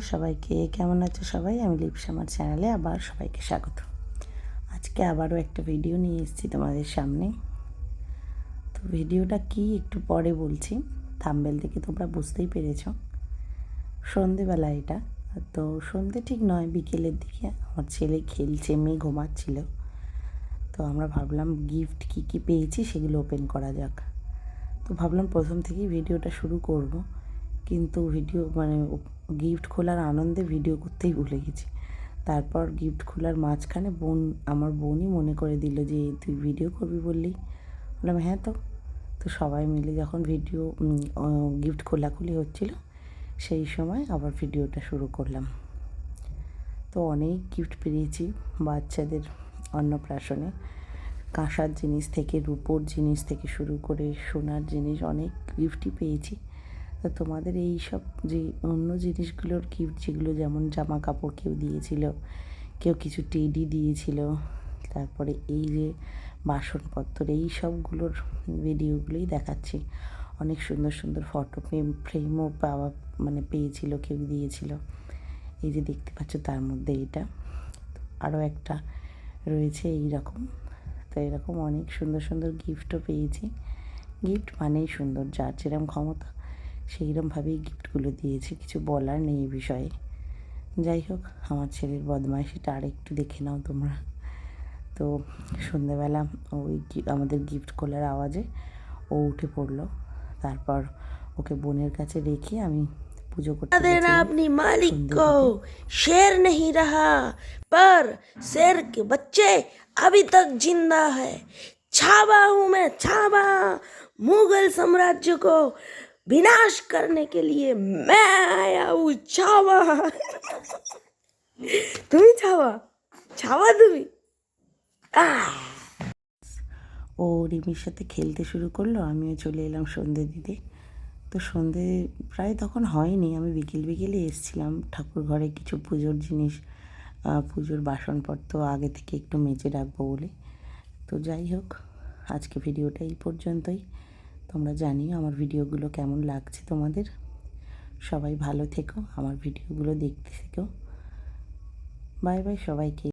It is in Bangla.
সবাইকে কেমন আছো সবাই? আমি লিপস আমার চ্যানেলে আবার সবাইকে স্বাগত। আজকে আবারও একটা ভিডিও নিয়ে এসেছি তোমাদের সামনে। তো ভিডিওটা কি একটু পরে বলছি থাম্বেল থেকে তোমরা বুঝতেই পেরেছ। সন্ধেবেলা এটা। তো সন্ধে ঠিক নয়, বিকেলের দিকে আমার ছেলে খেলছে, মেয়ে ঘুমাচ্ছিল। তো আমরা ভাবলাম গিফট কি কি পেয়েছি সেগুলো ওপেন করা যাক। তো ভাবলাম প্রথম থেকেই ভিডিওটা শুরু করব। কিন্তু ভিডিও মানে গিফট খোলার আনন্দে ভিডিও করতেই ভুলে গেছি। তারপর গিফট খোলার মাঝখানে বোন, আমার বোনই মনে করে দিল যে, তুই ভিডিও করবি বললি? বললাম হ্যাঁ তো। তো সবাই মিলে যখন ভিডিও গিফট খোলাখুলি হচ্ছিল, সেই সময় আবার ভিডিওটা শুরু করলাম। তো অনেক গিফট পেয়েছি বাচ্চাদের অন্নপ্রাশনে। কাঁসার জিনিস থেকে, রূপোর জিনিস থেকে শুরু করে সোনার জিনিস, অনেক গিফটই পেয়েছি। তো তোমাদের এই সব যে অন্য জিনিসগুলোর গিফট যেগুলো যেমন জামা কাপড় কেউ দিয়েছিল, কেউ কিছু টেডি দিয়েছিল, তারপরে এই যে বাসনপত্র, এই সবগুলোর ভিডিওগুলোই দেখাচ্ছি। অনেক সুন্দর সুন্দর ফটো ফ্রেম, ফ্রেমও পাওয়া মানে পেয়েছিল, কেউ দিয়েছিল। এই যে দেখতে পাচ্ছ তার মধ্যে এটা। আরও একটা রয়েছে এই রকম তো এরকম অনেক সুন্দর সুন্দর গিফটও পেয়েছি। গিফট মানেই সুন্দর, যার যেরকম ক্ষমতা সেইরকমভাবেই গিফটগুলো দিয়েছি কিছু বলার নেই এই বিষয়ে যাই হোক আমার ছেলের বদমাইশিটা আর একটু দেখে নাও তোমরা তো সন্ধেবেলা ওই আমাদের গিফট খোলার আওয়াজে ও উঠে পড়লো তারপর ওকে বোনের কাছে রেখে আমি পুজো করতে देना গেছিলাম। अपनी मालिक সন্ধ্যে को দিকে। शेर नहीं रहा पर शेर के बच्चे अभी तक जिंदा है छावा हूं मैं छावा मुगल साम्राज्य को विनाश करने के लिए मैं आया हूँ छावा তুমি ছাওয়া ছাওয়া তুমি আহ ও রিমির সাথে খেলতে শুরু করলো আমিও চলে এলাম সন্ধে দিতে তো সন্ধে প্রায় তখন হয়নি আমি বিকেল বিকেলে এসেছিলাম ঠাকুর ঘরে কিছু পুজোর জিনিস আহ, পুজোর বাসনপত্র আগে থেকে একটু মেজে রাখবো বলে তো যাই হোক আজকে ভিডিওটা এই পর্যন্তই তোমরা জানিও আমার ভিডিওগুলো কেমন লাগছে তোমাদের। সবাই ভালো থেকো, আমার ভিডিওগুলো দেখতে থেকো। বাই বাই সবাইকে।